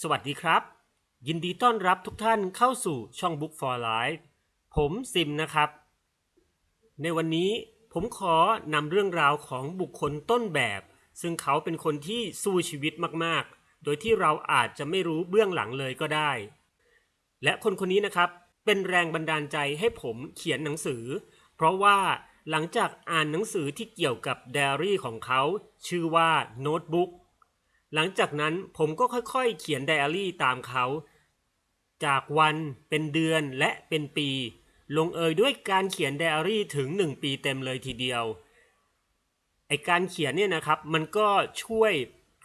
สวัสดีครับ ยินดีต้อนรับทุกท่านเข้าสู่ช่อง Book for Life ผมซิมนะครับ ในวันนี้ผมขอนำเรื่องราวของบุคคลต้นแบบ ซึ่งเขาเป็นคนที่สู้ชีวิตมากๆ โดยที่เราอาจจะไม่รู้เบื้องหลังเลยก็ได้ และคนคนนี้นะครับเป็นแรงบันดาลใจให้ผมเขียนหนังสือ เพราะว่าหลังจากอ่านหนังสือที่เกี่ยวกับไดอารี่ของเขา ชื่อว่าโน้ตบุ๊ก หลังจากนั้นผมก็ค่อยๆ เขียนไดอารี่ตามเขา จากวันเป็นเดือนและเป็นปี ลงเอยด้วยการเขียนไดอารี่ถึง 1 ปีเต็มเลยทีเดียวไอการเขียนเนี่ยนะครับมันก็ช่วย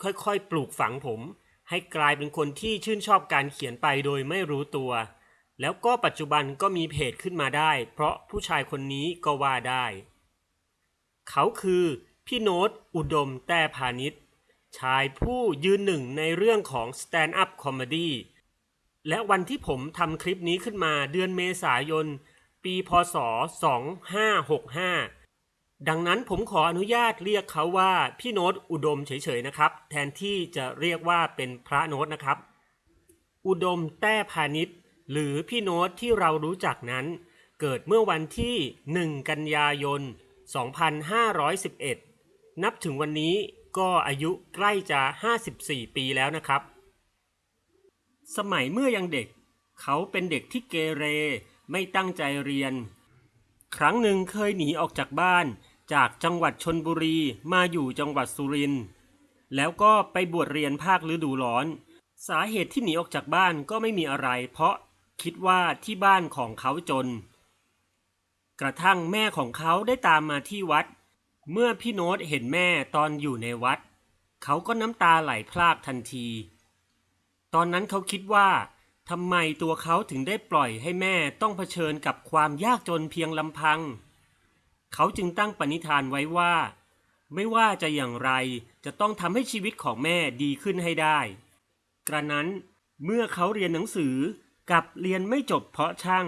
ค่อยๆ ปลูกฝังผม ให้กลายเป็นคนที่ชื่นชอบการเขียนไปโดยไม่รู้ตัว แล้วก็ปัจจุบันก็มีเพจขึ้นมาได้ เพราะผู้ชายคนนี้ก็ว่าได้ เขาคือพี่โน้ตอุดมแต้พาณิชย์ ชายผู้ยืนหนึ่งในเรื่องของ Stand Up Comedy และวันที่ผมทำคลิปนี้ขึ้นมาเดือนเมษายน ปีพศ 2565 ดังนั้นผมขออนุญาตเรียกเขาว่าพี่โน้ตอุดมเฉยๆนะครับ แทนที่จะเรียกว่าเป็นพระโน้ตนะครับ อุดมแต้พาณิชย์หรือพี่โน้ตที่เรารู้จักนั้น เกิดเมื่อวันที่ 1 กันยายน 2511 นับถึงวันนี้ ก็อายุใกล้จะ 54 ปีแล้วนะครับ สมัยเมื่อยังเด็ก เขาเป็นเด็กที่เกเรไม่ตั้งใจเรียน ครั้งหนึ่งเคยหนีออกจากบ้าน จากจังหวัดชนบุรีมาอยู่จังหวัดสุรินทร์แล้วก็ไปบวชเรียนภาคฤดูร้อน สาเหตุที่หนีออกจากบ้านก็ไม่มีอะไร เพราะคิดว่าที่บ้านของเขาจน กระทั่งแม่ของเขาได้ตามมาที่วัด เมื่อพี่โน้ตเห็นแม่ตอนอยู่ในวัด เขาก็น้ำตาไหลพรากทันที ตอนนั้นเขาคิดว่าทำไมตัวเขาถึงได้ปล่อยให้แม่ต้องเผชิญกับความยากจนเพียงลำพัง เขาจึงตั้งปณิธานไว้ว่า ไม่ว่าจะอย่างไรจะต้องทำให้ชีวิตของแม่ดีขึ้นให้ได้ กระนั้นเมื่อเขาเรียนหนังสือกับเรียนไม่จบเพราะช่าง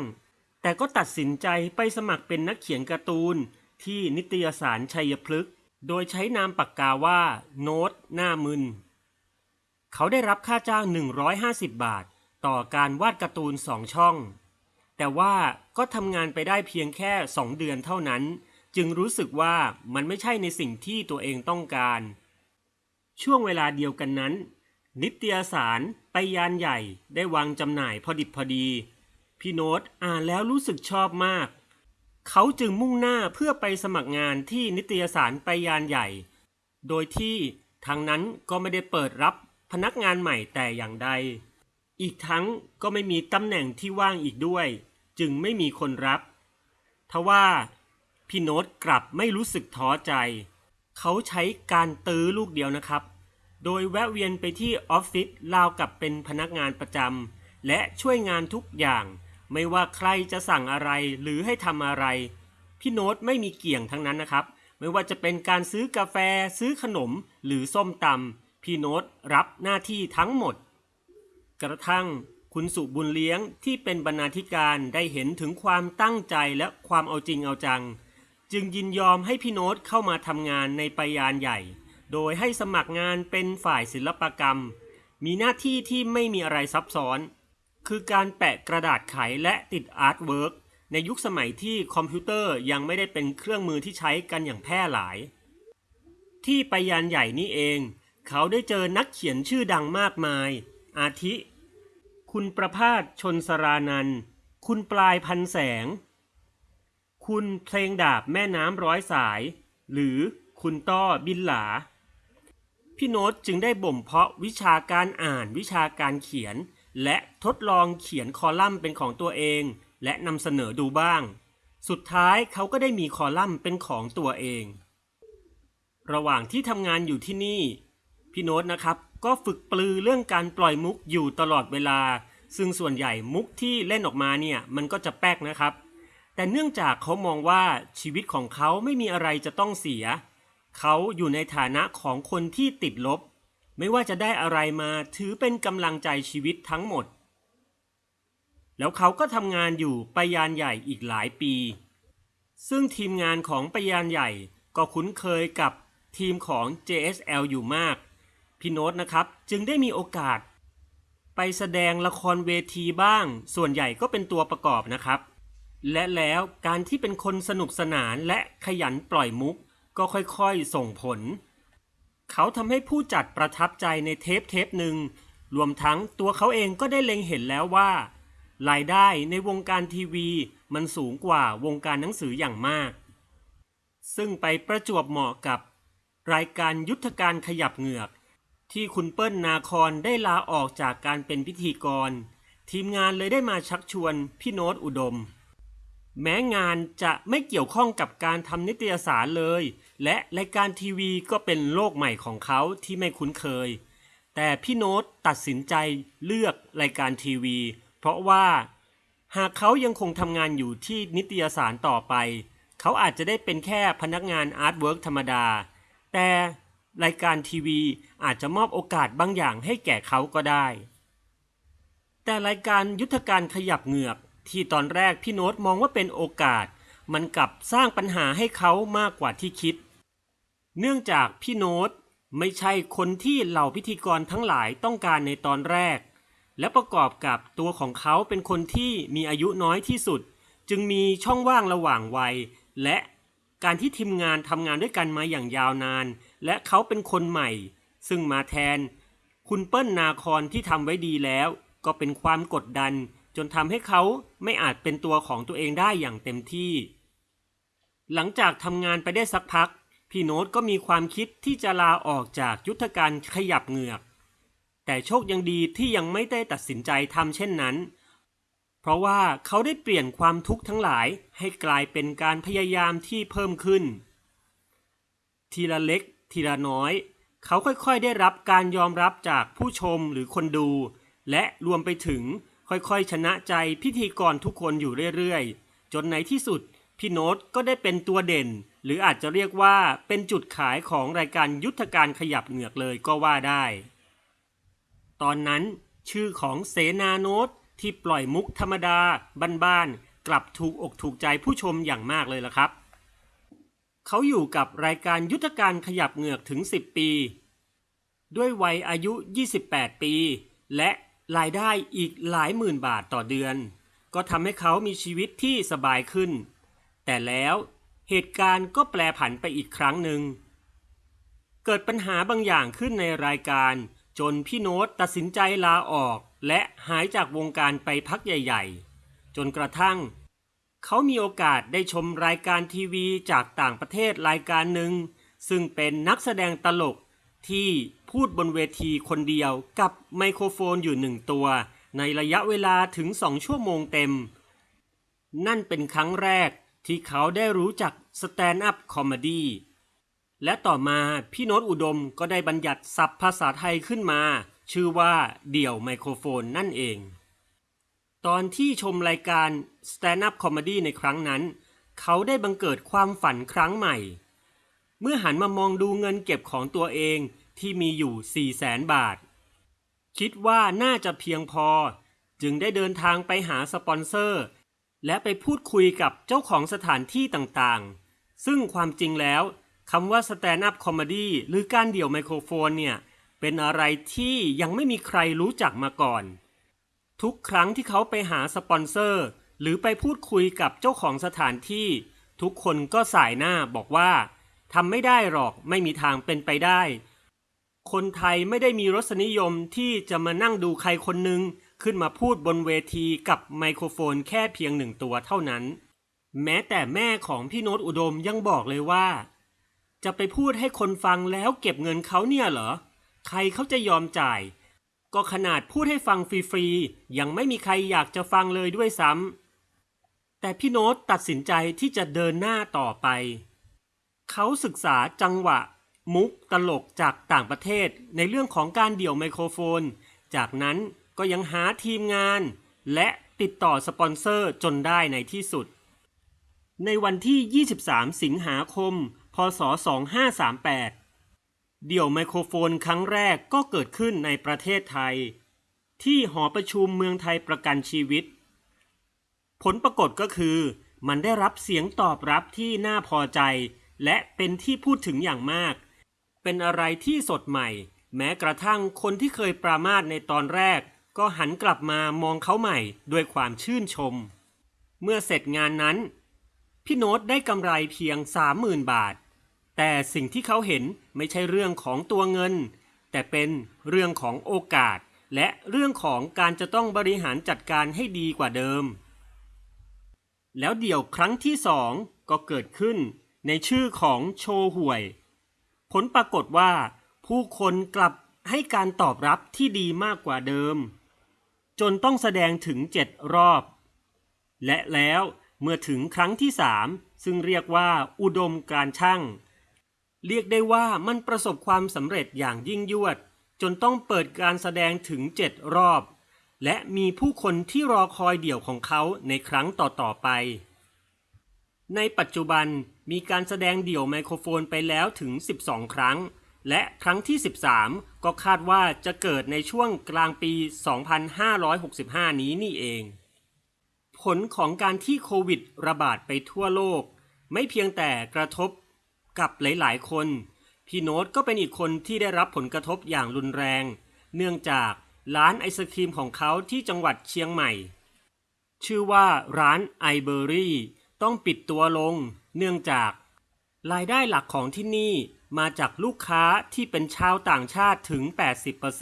แต่ก็ตัดสินใจไปสมัครเป็นนักเขียนการ์ตูน ที่นิตยสารชัยพฤกษ์โดยใช้นามปากกาว่า โน้ตหน้ามึน เขาได้รับค่าจ้าง 150 บาท ต่อการวาดการ์ตูนสองช่อง แต่ว่าก็ทำงานไปได้เพียงแค่ 2 เดือนเท่านั้น จึงรู้สึกว่ามันไม่ใช่ในสิ่งที่ตัวเองต้องการ ช่วงเวลาเดียวกันนั้น นิตยสารไปยานใหญ่ได้วางจำหน่ายพอดิบพอดี พี่โน้ตอ่านแล้วรู้สึกชอบมาก เขาจึงมุ่งหน้าเพื่อไปสมัครงานที่นิตยสารไปยานใหญ่ โดยที่ทางนั้นก็ไม่ได้เปิดรับพนักงานใหม่แต่อย่างใด อีกทั้งก็ไม่มีตำแหน่งที่ว่างอีกด้วย จึงไม่มีคนรับทว่าพี่โน้ตกลับไม่รู้สึกท้อใจ เขาใช้การตื้อลูกเดียวนะครับ โดยแวะเวียนไปที่ออฟฟิศราวกับเป็นพนักงานประจำและช่วยงานทุกอย่าง ไม่ว่าใครจะสั่งอะไรหรือให้ทำอะไร พี่โน้ตไม่มีเกี่ยงทั้งนั้นนะครับ ไม่ว่าจะเป็นการซื้อกาแฟ ซื้อขนม หรือส้มตำพี่โน้ตรับหน้าที่ทั้งหมด กระทั่งคุณสุบุญเลี้ยงที่เป็นบรรณาธิการได้เห็นถึงความตั้งใจและความเอาจริงเอาจัง จึงยินยอมให้พี่โน้ตเข้ามาทำงานในปยานใหญ่ โดยให้สมัครงานเป็นฝ่ายศิลปกรรม มีหน้าที่ที่ไม่มีอะไรซับซ้อน คือการแปะกระดาษไขและติดอาร์ตเวิร์กในยุคสมัยที่คอมพิวเตอร์ยังไม่ได้เป็นเครื่องมือที่ใช้กันอย่างแพร่หลาย ที่ไปยานใหญ่นี่เอง เขาได้เจอนักเขียนชื่อดังมากมาย อาทิ คุณประพาสชนสรานัน คุณปลายพันแสง คุณเพลงดาบแม่น้ำร้อยสาย หรือคุณต้อบินหลา พี่โน้ตจึงได้บ่มเพาะวิชาการอ่านวิชาการเขียน และทดลองเขียนคอลัมน์เป็นของตัวเอง และนำเสนอดูบ้าง สุดท้ายเขาก็ได้มีคอลัมน์เป็นของตัวเอง ระหว่างที่ทำงานอยู่ที่นี่ พี่โน้ตนะครับ ก็ฝึกปลือเรื่องการปล่อยมุกอยู่ตลอดเวลา ซึ่งส่วนใหญ่มุกที่เล่นออกมาเนี่ยมันก็จะแป๊กนะครับ แต่เนื่องจากเขามองว่าชีวิตของเขาไม่มีอะไรจะต้องเสีย เขาอยู่ในฐานะของคนที่ติดลบ ไม่ว่าจะได้อะไรมาถือเป็นกำลังใจชีวิตทั้งหมด แล้วเขาก็ทำงานอยู่ปยานใหญ่อีกหลายปี ซึ่งทีมงานของปยานใหญ่ก็คุ้นเคยกับทีมของ JSL อยู่มาก พี่โน้ตนะครับจึงได้มีโอกาส ไปแสดงละครเวทีบ้าง ส่วนใหญ่ก็เป็นตัวประกอบนะครับ และแล้วการที่เป็นคนสนุกสนานและขยันปล่อยมุก ก็ค่อยๆส่งผล เขาทำให้ผู้จัดประทับใจในเทปเทปหนึ่ง รวมทั้งตัวเขาเองก็ได้เล็งเห็นแล้วว่า รายได้ในวงการทีวีมันสูงกว่าวงการหนังสืออย่างมาก ซึ่งไปประจวบเหมาะกับ รายการยุทธการขยับเหงือก ที่คุณเปิ้ลนาคอนได้ลาออกจากการเป็นพิธีกร ทีมงานเลยได้มาชักชวนพี่โน้ตอุดม แม้งานจะไม่เกี่ยวข้องกับการทำนิตยสารเลย และรายการทีวีก็เป็นโลกใหม่ของเขาที่ไม่คุ้นเคย แต่พี่โน้ตตัดสินใจเลือกรายการทีวี เพราะว่า หากเขายังคงทำงานอยู่ที่นิตยสารต่อไป เขาอาจจะได้เป็นแค่พนักงานอาร์ตเวิร์กธรรมดา แต่รายการทีวีอาจจะมอบโอกาสบางอย่างให้แก่เขาก็ได้ แต่รายการยุทธการขยับเหงือกที่ตอนแรกพี่โน้ตมองว่าเป็นโอกาส มันกลับสร้างปัญหาให้เขามากกว่าที่คิด เนื่องจากพี่โน้ตไม่ใช่คนที่เหล่าพิธีกรทั้งหลายต้องการในตอนแรก และประกอบกับตัวของเขาเป็นคนที่มีอายุน้อยที่สุด จึงมีช่องว่างระหว่างวัย และการที่ทีมงานทำงานด้วยกันมาอย่างยาวนาน และเขาเป็นคนใหม่ ซึ่งมาแทน คุณเปิ้ลนาคอนที่ทำไว้ดีแล้ว ก็เป็นความกดดัน จนทำให้เขาไม่อาจเป็นตัวของตัวเองได้อย่างเต็มที่ หลังจากทำงานไปได้สักพัก พี่โน้ตก็มีความคิดที่จะลาออกจากยุทธการขยับเหงือก แต่โชคยังดีที่ยังไม่ได้ตัดสินใจทำเช่นนั้น เพราะว่าเขาได้เปลี่ยนความทุกข์ทั้งหลายให้กลายเป็นการพยายามที่เพิ่มขึ้น ทีละเล็ก ทีละน้อย เขาค่อยๆได้รับการยอมรับจากผู้ชมหรือคนดู และรวมไปถึงค่อยๆชนะใจพิธีกรทุกคนอยู่เรื่อยๆ จนในที่สุดพี่โน้ตก็ได้เป็นตัวเด่น หรืออาจจะเรียกว่าเป็นจุดขายของรายการยุทธการขยับเหงือกเลยก็ว่าได้ ตอนนั้นชื่อของเสนาโนตที่ปล่อยมุกธรรมดาบ้านๆกลับถูกอกถูกใจผู้ชมอย่างมากเลยละครับ เขาอยู่กับรายการยุทธการขยับเหงือกถึง 10 ปี ด้วยวัยอายุ 28 ปี และรายได้อีกหลายหมื่นบาทต่อเดือน ก็ทำให้เขามีชีวิตที่สบายขึ้น แต่แล้ว เหตุการณ์ก็แปลผันไปอีกครั้งหนึ่ง เกิดปัญหาบางอย่างขึ้นในรายการจนพี่โน้ตตัดสินใจลาออกและหายจากวงการไปพักใหญ่ ๆ จนกระทั่ง เขามีโอกาสได้ชมรายการทีวีจากต่างประเทศรายการหนึ่ง ซึ่งเป็นนักแสดงตลกที่พูดบนเวทีคนเดียวกับไมโครโฟนอยู่หนึ่งตัว ในระยะเวลาถึงสองชั่วโมงเต็ม นั่นเป็นครั้งแรก ที่เขาได้รู้จักสแตนด์อัพคอมเมดี้และต่อมาพี่โน้ตอุดมก็ได้บัญญัติศัพท์ภาษาไทยขึ้นมา ชื่อว่าเดี่ยวไมโครโฟนนั่นเอง ตอนที่ชมรายการ Stand Up Comedy ในครั้งนั้น เขาได้บังเกิดความฝันครั้งใหม่ เมื่อหันมามองดูเงินเก็บของตัวเองที่มีอยู่ 4 0 0แสนบาท คิดว่าน่าจะเพียงพอ จึงได้เดินทางไปหาสปอนเซอร์ และไปพูดคุยกับเจ้าของสถานที่ต่างๆ ซึ่งความจริงแล้วคำว่า Stand Up Comedy หรือการเดี่ยวไมโครโฟนเนี่ย เป็นอะไรที่ยังไม่มีใครรู้จักมาก่อน ทุกครั้งที่เขาไปหาสปอนเซอร์ หรือไปพูดคุยกับเจ้าของสถานที่ ทุกคนก็สายหน้าบอกว่าทำไม่ได้หรอกไม่มีทางเป็นไปได้ คนไทยไม่ได้มีรสนิยมที่จะมานั่งดูใครคนหนึ่ง ขึ้นมาพูดบนเวทีกับไมโครโฟนแค่เพียงหนึ่งตัวเท่านั้น แม้แต่แม่ของพี่โน้ตอุดมยังบอกเลยว่า จะไปพูดให้คนฟังแล้วเก็บเงินเขาเนี่ยเหรอ ใครเขาจะยอมจ่าย ก็ขนาดพูดให้ฟังฟรีๆยังไม่มีใครอยากจะฟังเลยด้วยซ้ำแต่พี่โน้ตตัดสินใจที่จะเดินหน้าต่อไป เขาศึกษาจังหวะ มุกตลกจากต่างประเทศในเรื่องของการเดี่ยวไมโครโฟน จากนั้น ก็ยังหาทีมงาน และติดต่อสปอนเซอร์จนได้ในที่สุด ในวันที่ 23 สิงหาคม พศ 2538 เดี่ยวไมโครโฟนครั้งแรกก็เกิดขึ้นในประเทศไทย ที่หอประชุมเมืองไทยประกันชีวิต ผลปรากฏก็คือ มันได้รับเสียงตอบรับที่น่าพอใจ และเป็นที่พูดถึงอย่างมาก เป็นอะไรที่สดใหม่แม้กระทั่งคนที่เคยปรามาสในตอนแรก ก็หันกลับมามองเขาใหม่ด้วยความชื่นชม เมื่อเสร็จงานนั้น พี่โน้ตได้กำไรเพียง30,000บาท แต่สิ่งที่เขาเห็นไม่ใช่เรื่องของตัวเงิน แต่เป็นเรื่องของโอกาส และเรื่องของการจะต้องบริหารจัดการให้ดีกว่าเดิม แล้วเดี่ยวครั้งที่สองก็เกิดขึ้นในชื่อของโชห่วย ผลปรากฏว่าผู้คนกลับให้การตอบรับที่ดีมากกว่าเดิม จนต้องแสดงถึงเจ็ดรอบ และแล้วเมื่อถึงครั้งที่สามซึ่งเรียกว่าอุดมการช่าง เรียกได้ว่ามันประสบความสำเร็จอย่างยิ่งยวด จนต้องเปิดการแสดงถึงเจ็ดรอบ และมีผู้คนที่รอคอยเดี่ยวของเขาในครั้งต่อๆไป ในปัจจุบันมีการแสดงเดี่ยวไมโครโฟนไปแล้วถึง 12 ครั้ง และครั้งที่ 13 ก็คาดว่าจะเกิดในช่วงกลางปี 2565 นี้นี่เอง ผลของการที่โควิดระบาดไปทั่วโลก ไม่เพียงแต่กระทบกับหลาย ๆ คน พี่โน้ตก็เป็นอีกคนที่ได้รับผลกระทบอย่างรุนแรง เนื่องจากร้านไอศครีมของเขาที่จังหวัดเชียงใหม่ ชื่อว่าร้านไอเบอรี่ต้องปิดตัวลง เนื่องจาก รายได้หลักของที่นี่ มาจากลูกค้าที่เป็นชาวต่างชาติถึง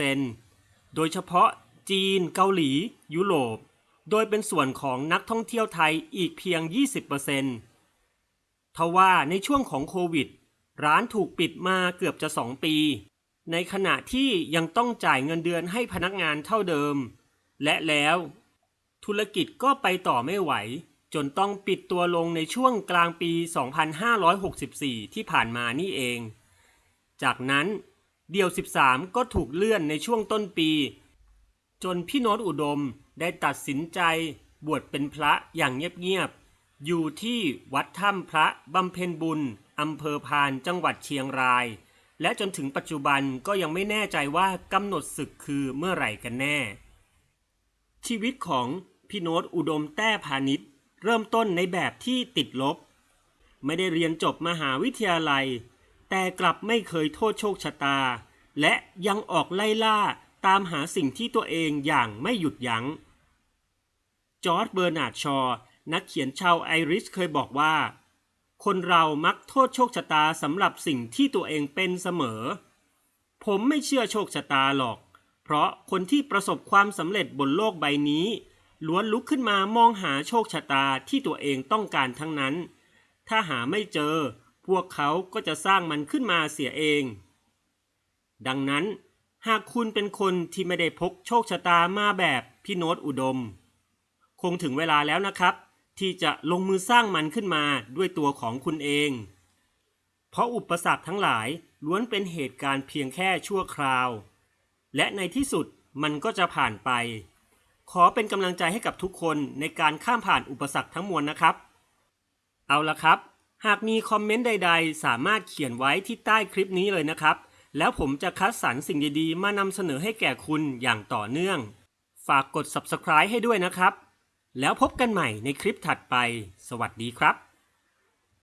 80%โดยเฉพาะจีน เกาหลี ยุโรป โดยเป็นส่วนของนักท่องเที่ยวไทยอีกเพียง 20%ทว่าในช่วงของโควิด ร้านถูกปิดมาเกือบจะ 2 ปี ในขณะที่ยังต้องจ่ายเงินเดือนให้พนักงานเท่าเดิม และแล้ว ธุรกิจก็ไปต่อไม่ไหว จนต้องปิดตัวลงในช่วงกลางปี 2564 ที่ผ่านมานี่เอง จากนั้นเดี่ยว 13 ก็ถูกเลื่อนในช่วงต้นปี จนพี่โน้ตอุดมได้ตัดสินใจบวชเป็นพระอย่างเงียบๆ อยู่ที่วัดถ้ำพระบำเพ็ญบุญอำเภอพานจังหวัดเชียงราย และจนถึงปัจจุบันก็ยังไม่แน่ใจว่ากำหนดศึกคือเมื่อไหร่กันแน่ ชีวิตของพี่โน้ตอุดมแต้พาณิชย์เริ่มต้นในแบบที่ติดลบ ไม่ได้เรียนจบมหาวิทยาลัย แต่กลับไม่เคยโทษโชคชะตา และยังออกไล่ล่าตามหาสิ่งที่ตัวเองอย่างไม่หยุดยัง้ง จอร์จเบอร์นาร์ดชอว์นักเขียนชาวไอริชเคยบอกว่า คนเรามักโทษโชคชะตาสำหรับสิ่งที่ตัวเองเป็นเสมอ ผมไม่เชื่อโชคชะตาหรอก เพราะคนที่ประสบความสำเร็จบนโลกใบนี้ ล้วนลุกขึ้นมามองหาโชคชะตาที่ตัวเองต้องการทั้งนั้น ถ้าหาไม่เจอ พวกเขาก็จะสร้างมันขึ้นมาเสียเอง ดังนั้น หากคุณเป็นคนที่ไม่ได้พกโชคชะตามาแบบพี่โน้ตอุดม คงถึงเวลาแล้วนะครับ ที่จะลงมือสร้างมันขึ้นมาด้วยตัวของคุณเอง เพราะอุปสรรคทั้งหลายล้วนเป็นเหตุการณ์เพียงแค่ชั่วคราว และในที่สุดมันก็จะผ่านไป ขอเป็นกำลังใจให้กับทุกคนในการข้ามผ่านอุปสรรคทั้งมวลนะครับ เอาละครับ หากมีคอมเมนต์ใด ๆ สามารถเขียนไว้ที่ใต้คลิปนี้เลยนะครับ แล้วผมจะคัดสรรสิ่งดีๆ มานำเสนอให้แก่คุณอย่างต่อเนื่อง ฝากกด subscribe ให้ด้วยนะครับ แล้วพบกันใหม่ในคลิปถัดไป สวัสดีครับ